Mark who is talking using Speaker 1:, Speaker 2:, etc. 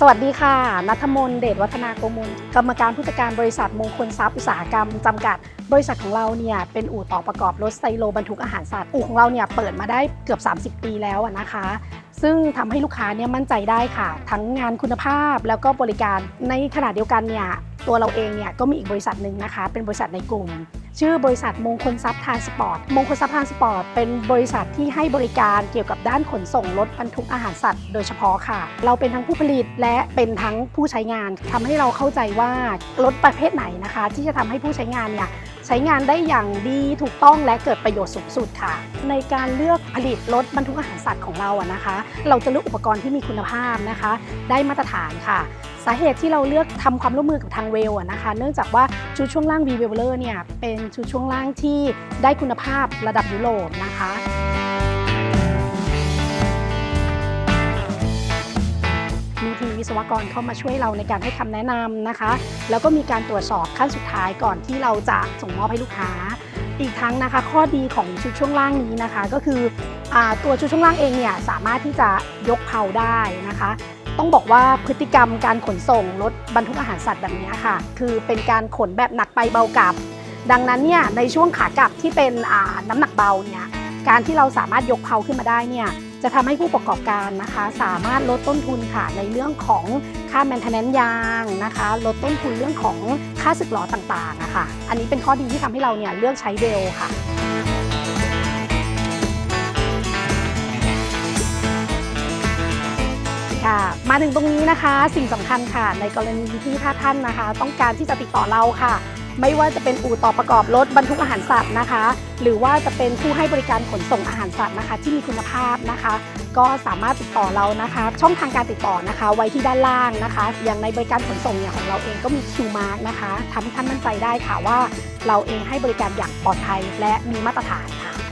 Speaker 1: สวัสดีค่ะ นัทมนเดชวัฒนาโกมุล กรรมการผู้จัดการบริษัทมงคลทรัพย์อุตสาหกรรม จำกัด บริษัทของเราเนี่ยเป็นอู่ต่อประกอบรถไซโลบรรทุกอาหารสัตว์ อู่ของเราเนี่ยเปิดมาได้เกือบ 30 ปีแล้วนะคะ ซึ่งทำให้ลูกค้าเนี่ยมั่นใจได้ค่ะ ทั้งงานคุณภาพแล้วก็บริการ ในขณะเดียวกันเนี่ยตัวเราเองเนี่ยก็มีอีกบริษัทหนึ่งนะคะ เป็นบริษัทในกลุ่ม ชื่อบริษัทมงคลทรัพย์ทานสปอร์ต มงคลทรัพย์ทานสปอร์ต เป็นบริษัทที่ให้บริการเกี่ยวกับด้านขนส่งรถบรรทุกอาหารสัตว์โดยเฉพาะค่ะ เราเป็นทั้งผู้ผลิตและเป็นทั้งผู้ใช้งานทำให้เราเข้าใจว่ารถประเภทไหนนะคะ ที่จะทำให้ผู้ใช้งานเนี่ย ใช้งานได้อย่างดีถูกต้องและเกิดประโยชน์สูงสุดค่ะ ในการเลือกผลิตรถบรรทุกอาหารสัตว์ของเราอะนะคะ เราจะเลือกอุปกรณ์ที่มีคุณภาพนะคะ ได้มาตรฐานค่ะสาเหตุที่เราเลือกทำความร่วมมือกับทางเวลอะนะคะ เนื่องจากว่าชุดช่วงล่าง v w e l e r เนี่ยเป็นชุดช่วงล่างที่ได้คุณภาพระดับยุโรปนะคะ วิศวกรเข้ามาช่วยเราในการให้คำแนะนำนะคะ แล้วก็มีการตรวจสอบขั้นสุดท้ายก่อนที่เราจะส่งมอบให้ลูกค้า อีกทั้งนะคะ ข้อดีของชุดช่วงล่างนี้นะคะ ก็คืออตัวชุดช่วงล่างเองเนี่ยสามารถที่จะยกเพาได้นะคะต้องบอกว่าพฤติกรรมการขนส่งรถบรรทุกอาหารสัตว์แบบนี้ค่ะ คือเป็นการขนแบบหนักไปเบากลับ ดังนั้นเนี่ยในช่วงขากลับที่เป็นน้ำหนักเบาเนี่ยการที่เราสามารถยกเพาขึ้นมาได้เนี่ย จะทำให้ผู้ประกอบการนะคะ สามารถลดต้นทุนค่ะในเรื่องของค่าแมนเทนแนนยางนะคะ ลดต้นทุนเรื่องของค่าสึกหรอต่างๆอะคะอันนี้เป็นข้อดีที่ทำให้เราเนี่ยเลือกใช้เวลค่ะค่ะมาถึงตรงนี้นะคะ สิ่งสำคัญค่ะ ในกรณีที่ถ้าท่านนะคะ ต้องการที่จะติดต่อเราค่ะ ไม่ว่าจะเป็นอู่ต่อประกอบรถบรรทุกอาหารสัตว์นะคะ หรือว่าจะเป็นผู้ให้บริการขนส่งอาหารสัตว์นะคะ ที่มีคุณภาพนะคะ ก็สามารถติดต่อเรานะคะ ช่องทางการติดต่อนะคะ ไว้ที่ด้านล่างนะคะ อย่างในบริการขนส่งเนี่ยของเราเองก็มีคิวมาร์กนะคะทำให้ท่านมั่นใจได้ค่ะว่า เราเองให้บริการอย่างปลอดภัยและมีมาตรฐานค่ะ